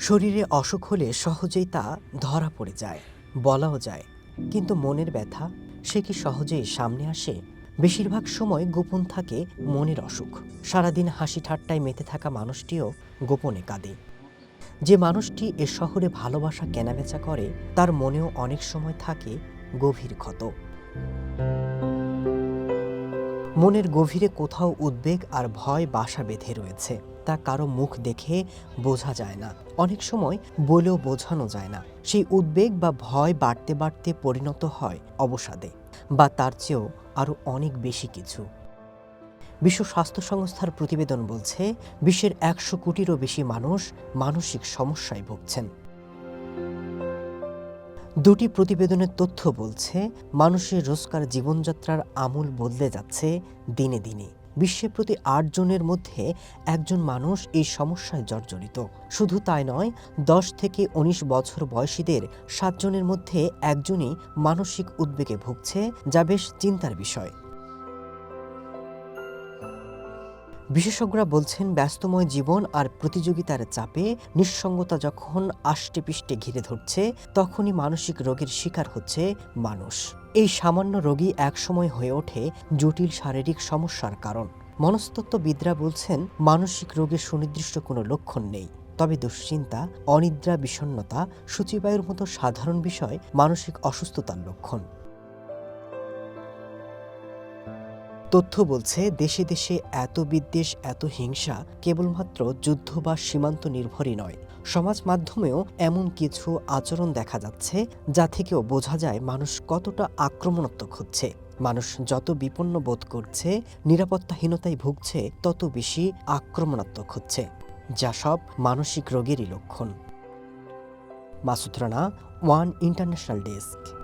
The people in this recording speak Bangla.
শরীরে অসুখ হলে সহজেই তা ধরা পড়ে যায়, বলাও যায়। কিন্তু মনের ব্যথা, সে কি সহজেই সামনে আসে? বেশিরভাগ সময় গোপন থাকে মনের অসুখ। সারাদিন হাসি ঠাট্টায় মেতে থাকা মানুষটিও গোপনে কাঁদে। যে মানুষটি এ শহরে ভালোবাসা কেনাবেচা করে, তার মনেও অনেক সময় থাকে গভীর ক্ষত। মনের গভীরে কোথাও উদ্বেগ আর ভয় বাসা বেঁধে রয়েছে। তা কারও মুখ দেখে বোঝা যায় না। অনেক সময় বলেও বোঝানো যায় না। সেই উদ্বেগ বা ভয় বাড়তে বাড়তে পরিণত হয় অবসাদে, বা তার চেয়েও আরও অনেক বেশি কিছু। বিশ্ব স্বাস্থ্য সংস্থার প্রতিবেদন বলছে, বিশ্বের একশো কোটিরও বেশি মানুষ মানসিক সমস্যায় ভুগছেন। দুটি প্রতিবেদনের তথ্য বলছে, মানুষের রোজকার জীবনযাত্রার আমূল বদলে যাচ্ছে দিনে দিনে। বিশ্বের প্রতি আট জনের মধ্যে একজন মানুষ এই সমস্যায় জর্জরিত। শুধু তাই নয়, দশ থেকে ১৯ বছর বয়সীদের সাতজনের মধ্যে একজনই মানসিক উদ্বেগে ভুগছে, যা বেশ চিন্তার বিষয়। বিশেষজ্ঞরা বলছেন, ব্যস্তময় জীবন আর প্রতিযোগিতার চাপে নিঃসঙ্গতা যখন আষ্টেপৃষ্টে ঘিরে ধরছে, তখনই মানসিক রোগের শিকার হচ্ছে মানুষ। এই সামান্য রোগী একসময় হয়ে ওঠে জটিল শারীরিক সমস্যার কারণ। মনস্তত্ত্ববিদরা বলছেন, মানসিক রোগের সুনির্দিষ্ট কোনো লক্ষণ নেই। তবে দুশ্চিন্তা, অনিদ্রা, বিষণ্ণতা, সূচিবায়ুর মতো সাধারণ বিষয় মানসিক অসুস্থতার লক্ষণ। তথ্য বলছে, দেশে দেশে এত বিদ্বেষ, এত হিংসা কেবলমাত্র যুদ্ধ বা সীমান্ত নির্ভরই নয়। সমাজ মাধ্যমেও এমন কিছু আচরণ দেখা যাচ্ছে যা থেকেও বোঝা যায় মানুষ কতটা আক্রমণাত্মক হচ্ছে। মানুষ যত বিপন্ন বোধ করছে, নিরাপত্তাহীনতায় ভুগছে, তত বেশি আক্রমণাত্মক হচ্ছে, যা সব মানসিক রোগেরই লক্ষণ। Masud Rana, one international desk.